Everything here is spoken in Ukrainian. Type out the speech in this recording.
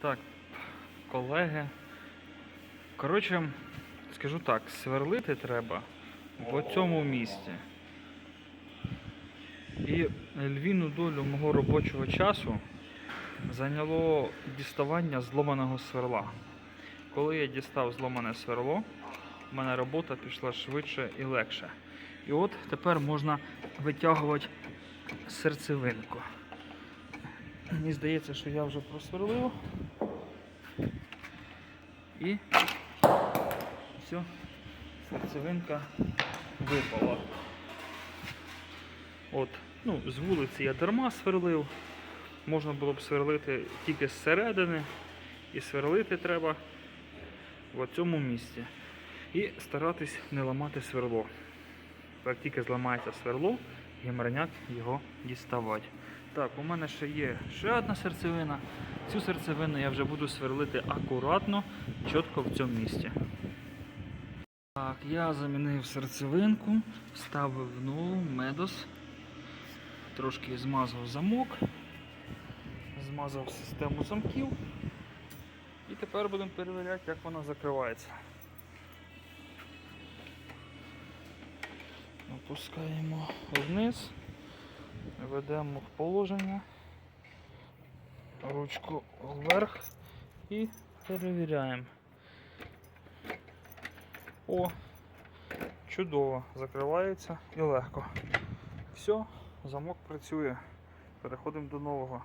Так, колеги. Коротше, скажу так, сверлити треба в цьому місці. І львіну долю мого робочого часу зайняло діставання зломаного сверла. Коли я дістав зломане сверло, в мене робота пішла швидше і легше. І от тепер можна витягувати серцевинку. Мені здається, що я вже просверлив. І все, серцевинка випала. От, ну, з вулиці я дарма сверлив. Можна було б сверлити тільки зсередини. І сверлити треба в цьому місці. І старатись не ламати сверло. Як тільки зламається сверло, гімерняк його діставати. Так, у мене ще є ще одна серцевина. Цю серцевину я вже буду сверлити акуратно, чітко в цьому місці. Так, я замінив серцевинку, вставив нову медос, трошки змазав замок, змазав систему замків. І тепер будемо перевіряти, як вона закривається. Опускаємо вниз, ведемо в положення, ручку вверх і перевіряємо. О, чудово, закривається і легко. Все, замок працює. Переходимо до нового.